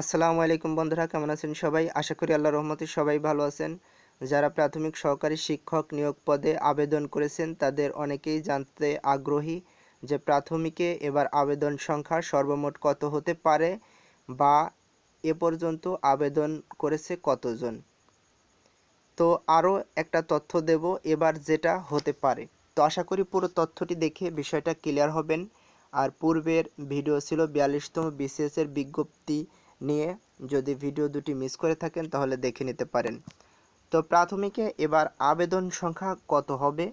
আসসালামু আলাইকুম বন্ধুরা, কেমন আছেন সবাই? আশা করি আল্লাহ রহমতে সবাই ভালো আছেন। যারা প্রাথমিক সহকারী শিক্ষক নিয়োগ পদে আবেদন করেছেন, তাদের অনেকেই জানতে আগ্রহী যে প্রাথমিকে এবার আবেদন সংখ্যা সর্বমোট কত হতে পারে বা এ পর্যন্ত আবেদন করেছে কতজন। তো আরও একটা তথ্য দেব, এবার যেটা হতে পারে। তো আশা করি পুরো তথ্যটি দেখে বিষয়টা ক্লিয়ার হবেন। আর পূর্বের ভিডিও ছিল বিয়াল্লিশতম বিসিএস এর বিজ্ঞপ্তি নিয়ে যদি ভিডিও দুটি মিস করে থাকেন, তাহলে দেখে নিতে পারেন। তো প্রাথমিকে এবার আবেদন সংখ্যা কত হবে?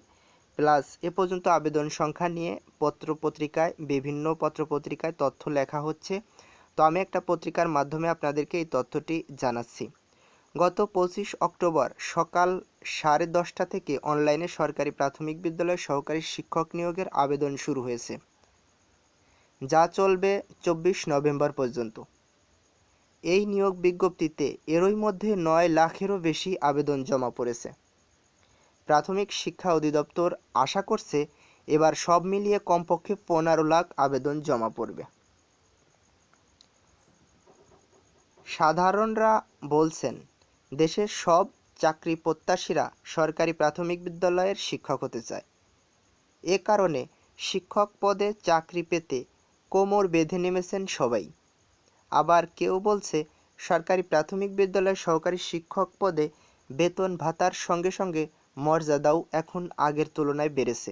প্লাস এ পর্যন্ত আবেদন সংখ্যা নিয়ে পত্রপত্রিকায়, বিভিন্ন পত্রপত্রিকায় তথ্য লেখা হচ্ছে। তো আমি একটা পত্রিকার মাধ্যমে আপনাদেরকে এই তথ্যটি জানাচ্ছি। গত পঁচিশ অক্টোবর সকাল সাড়ে দশটা থেকে অনলাইনে সরকারি প্রাথমিক বিদ্যালয়ের সহকারী শিক্ষক নিয়োগের আবেদন শুরু হয়েছে, যা চলবে চব্বিশ নভেম্বর পর্যন্ত। এই নিয়োগ বিজ্ঞপ্তিতে এরই মধ্যে নয় লাখেরও বেশি আবেদন জমা পড়েছে। প্রাথমিক শিক্ষা অধিদপ্তর আশা করছে এবার সব মিলিয়ে কমপক্ষে পনেরো লাখ আবেদন জমা পড়বে। সাধারণরা বলছেন, দেশের সব চাকরি প্রত্যাশীরা সরকারি প্রাথমিক বিদ্যালয়ের শিক্ষক হতে চায়। এ কারণে শিক্ষক পদে চাকরি পেতে কোমর বেঁধে নেমেছেন সবাই। আবার কেউ বলছে, সরকারি প্রাথমিক বিদ্যালয়ের সহকারী শিক্ষক পদে বেতন ভাতার সঙ্গে সঙ্গে মর্যাদাও এখন আগের তুলনায় বেড়েছে।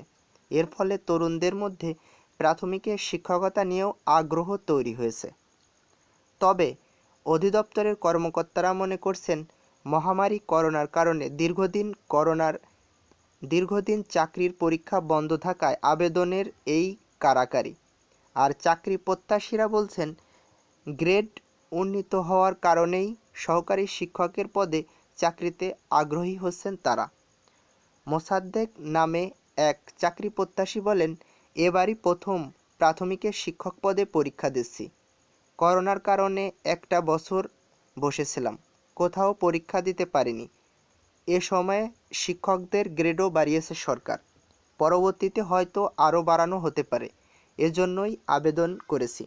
এর ফলে তরুণদের মধ্যে প্রাথমিকের শিক্ষকতা নিয়েও আগ্রহ তৈরি হয়েছে। তবে অধিদপ্তরের কর্মকর্তারা মনে করছেন, মহামারী করোনার কারণে দীর্ঘদিন করোনার, দীর্ঘদিন চাকরির পরীক্ষা বন্ধ থাকায় আবেদনের এই কারাকারি। আর চাকরি প্রত্যাশীরা বলছেন গ্রেড উন্নীত হওয়ার কারণেই সহকারী শিক্ষকের পদে চাকরিতে আগ্রহী হচ্ছেন তারা। মোসাদ্দেক নামে এক চাকরি প্রত্যাশী বলেন, এবারই প্রথম প্রাথমিকের শিক্ষক পদে পরীক্ষা দিচ্ছি। করোনার কারণে একটা বছর বসেছিলাম, কোথাও পরীক্ষা দিতে পারিনি। এ সময়ে শিক্ষকদের গ্রেডও বাড়িয়েছে সরকার। পরবর্তীতে হয়তো আরও বাড়ানো হতে পারে। এজন্যই আবেদন করেছি।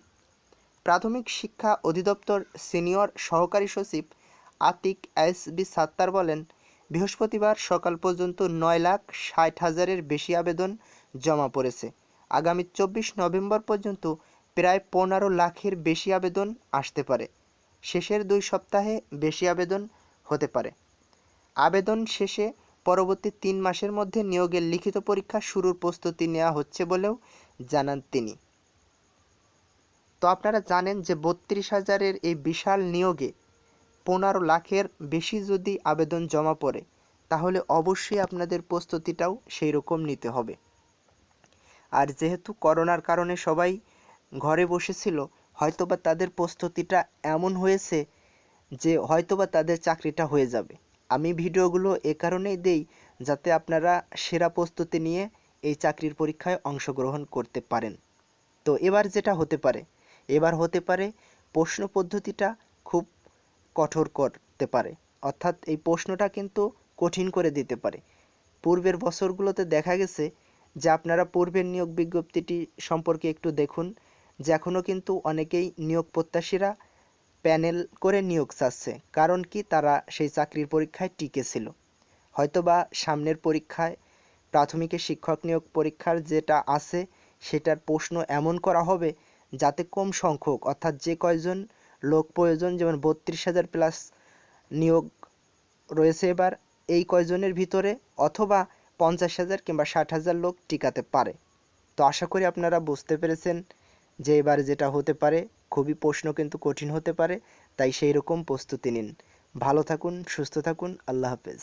প্রাথমিক শিক্ষা অধিদপ্তর সিনিয়র সহকারী সচিব আতিক এস বি সাত্তার বলেন, বৃহস্পতিবার সকাল পর্যন্ত নয় লাখ ষাট হাজারের বেশি আবেদন জমা পড়েছে। আগামী চব্বিশ নভেম্বর পর্যন্ত প্রায় পনেরো লাখের বেশি আবেদন আসতে পারে। শেষের দুই সপ্তাহে বেশি আবেদন হতে পারে। আবেদন শেষে পরবর্তী তিন মাসের মধ্যে নিয়োগের লিখিত পরীক্ষা শুরুর প্রস্তুতি নেওয়া হচ্ছে বলেও জানান তিনি। তো আপনারা জানেন যে বত্রিশ হাজারের এই বিশাল নিয়োগে পনেরো লাখের বেশি যদি আবেদন জমা পড়ে, তাহলে অবশ্যই আপনাদের প্রস্তুতিটাও সেই রকম নিতে হবে। আর যেহেতু করোনার কারণে সবাই ঘরে বসেছিল, হয়তোবা তাদের প্রস্তুতিটা এমন হয়েছে যে হয়তোবা তাদের চাকরিটা হয়ে যাবে। আমি ভিডিওগুলো এ কারণেই দেই যাতে আপনারা সেরা প্রস্তুতি নিয়ে এই চাকরির পরীক্ষায় অংশগ্রহণ করতে পারেন। তো এবার যেটা হতে পারে এবার হতে পারে প্রশ্ন পদ্ধতিটা খুব কঠোর করতে পারে। অর্থাৎ এই প্রশ্নটা কিন্তু কঠিন করে দিতে পারে। পূর্বের বছরগুলোতে দেখা গেছে যে আপনারা পূর্বের নিয়োগ বিজ্ঞপ্তিটি সম্পর্কে একটু দেখুন, যে এখনও কিন্তু অনেকেই নিয়োগ প্রত্যাশীরা প্যানেল করে নিয়োগ চাচ্ছে, কারণ কি তারা সেই চাকরির পরীক্ষায় টিকে ছিল। হয়তোবা সামনের পরীক্ষায় প্রাথমিকের শিক্ষক নিয়োগ পরীক্ষার যেটা আছে সেটার প্রশ্ন এমন করা হবে যাতে কম সংখ্যক, অর্থাৎ যে কয়জন লোক প্রয়োজন, যেমন বত্রিশ হাজার প্লাস নিয়োগ রয়েছে এবার, এই কয়জনের ভিতরে অথবা পঞ্চাশ হাজার কিংবা ষাট হাজার লোক টিকাতে পারে। তো আশা করি আপনারা বুঝতে পেরেছেন যে এবার যেটা হতে পারে, খুবই প্রশ্ন কিন্তু কঠিন হতে পারে, তাই সেই রকম প্রস্তুতি নিন। ভালো থাকুন, সুস্থ থাকুন, আল্লাহ হাফেজ।